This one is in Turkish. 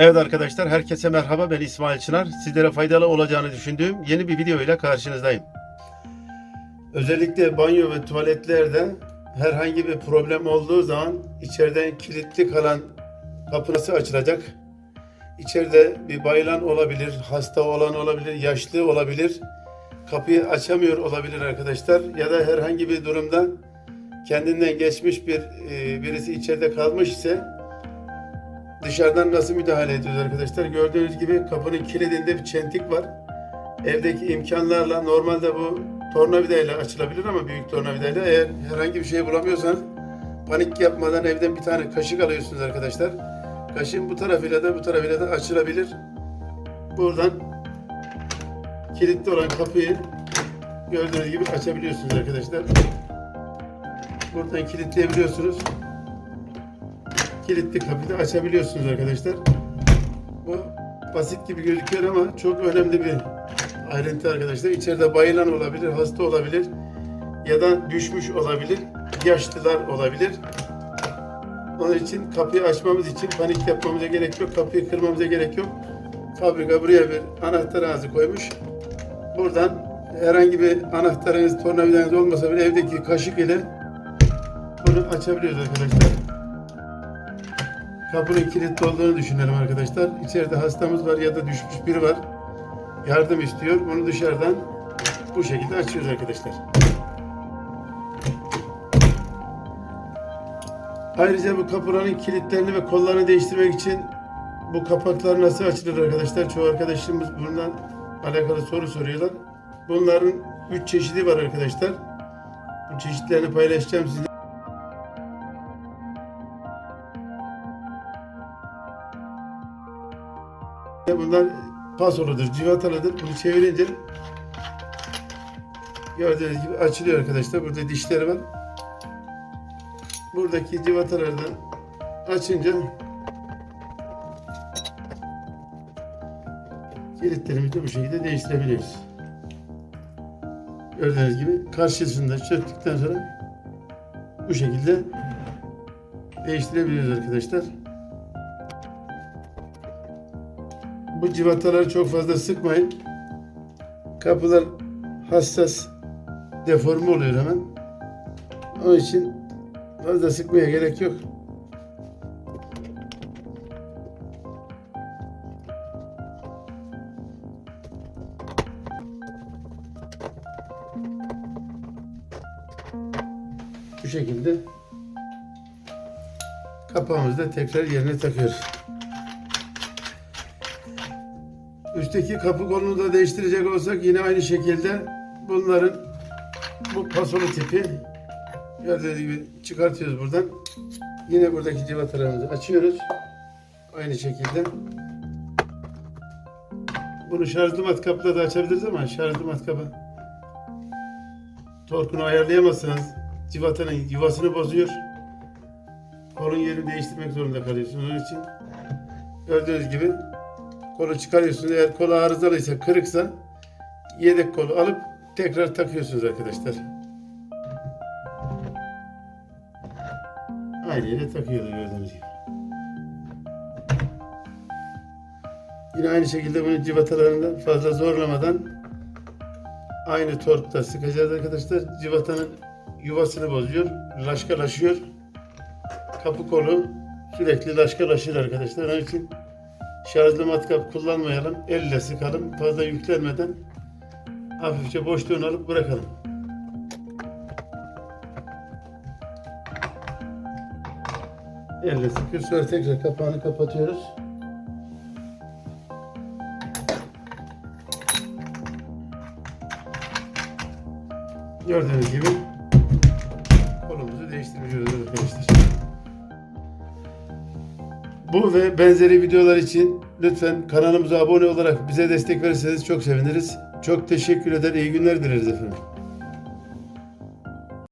Evet arkadaşlar herkese merhaba ben İsmail Çınar. Sizlere faydalı olacağını düşündüğüm yeni bir video ile karşınızdayım. Özellikle banyo ve tuvaletlerde herhangi bir problem olduğu zaman içeriden kilitli kalan kapı nasıl açılacak? İçeride bir bayılan olabilir, hasta olan olabilir, yaşlı olabilir. Kapıyı açamıyor olabilir arkadaşlar ya da herhangi bir durumda kendinden geçmiş bir e, birisi içeride kalmış ise dışarıdan nasıl müdahale ediyoruz arkadaşlar? Gördüğünüz gibi kapının kilidinde bir çentik var. Evdeki imkanlarla normalde bu tornavidayla açılabilir ama büyük tornavidayla eğer herhangi bir şey bulamıyorsanız panik yapmadan evden bir tane kaşık alıyorsunuz arkadaşlar. Kaşığın bu tarafıyla da bu tarafıyla da açılabilir. Buradan kilitli olan kapıyı gördüğünüz gibi açabiliyorsunuz arkadaşlar. Buradan kilitleyebiliyorsunuz kilitli kapıyı açabiliyorsunuz arkadaşlar. Bu basit gibi gözüküyor ama çok önemli bir ayrıntı arkadaşlar. İçeride bayılan olabilir, hasta olabilir ya da düşmüş olabilir, yaşlılar olabilir. Onun için kapıyı açmamız için panik yapmamıza gerek yok, kapıyı kırmamıza gerek yok. Fabrika buraya bir anahtar ağzı koymuş. Buradan herhangi bir anahtarınız, tornavidanız olmasa bile evdeki kaşık ile bunu açabiliyoruz arkadaşlar. Kapının kilitli olduğunu düşünelim arkadaşlar. İçeride hastamız var ya da düşmüş biri var. Yardım istiyor. Bunu dışarıdan bu şekilde açıyoruz arkadaşlar. Ayrıca bu kapıların kilitlerini ve kollarını değiştirmek için bu kapaklar nasıl açılır arkadaşlar? Çoğu arkadaşlarımız bundan alakalı soru soruyorlar. Bunların üç çeşidi var arkadaşlar. Bu çeşitlerini paylaşacağım sizinle. Bunlar pasoludur, civatalıdır. Bunu çevirince gördüğünüz gibi açılıyor arkadaşlar. Burada dişleri var. Buradaki civatalardan açınca kilitlerimizi bu şekilde değiştirebiliyoruz. Gördüğünüz gibi karşısında çöktükten sonra bu şekilde değiştirebiliyoruz arkadaşlar. Bu civataları çok fazla sıkmayın. Kapılar hassas, deforme oluyor hemen. Onun için fazla sıkmaya gerek yok. Bu şekilde kapağımızı da tekrar yerine takıyoruz. Üstteki kapı kolunu da değiştirecek olsak yine aynı şekilde bunların bu pasolu tipi gördüğünüz gibi çıkartıyoruz buradan. Yine buradaki civatalarımızı açıyoruz. Aynı şekilde. Bunu şarjlı matkapla da açabiliriz ama şarjlı matkapı torkunu ayarlayamazsanız civatanın yuvasını bozuyor. Kolun yerini değiştirmek zorunda kalıyorsunuz. Onun için gördüğünüz gibi kolu çıkarıyorsunuz. Eğer kolu arızalıysa, kırıksa yedek kolu alıp tekrar takıyorsunuz arkadaşlar. Aynı yere takıyoruz gördüğünüz gibi. Yine aynı şekilde bunun civatalarından fazla zorlamadan aynı torkta sıkacağız arkadaşlar. Civatanın yuvasını bozuyor, laşkalaşıyor. Kapı kolu sürekli laşkalaşır arkadaşlar. Onun için şarjlı matkap kullanmayalım. Elle sıkalım. Fazla yüklenmeden hafifçe boşluğunu alıp bırakalım. Elle sıkıyor. Sonra tekrar kapağını kapatıyoruz. Gördüğünüz gibi kolumuzu değiştiriyoruz arkadaşlar. Bu ve benzeri videolar için lütfen kanalımıza abone olarak bize destek verirseniz çok seviniriz. Çok teşekkür eder, iyi günler dileriz efendim.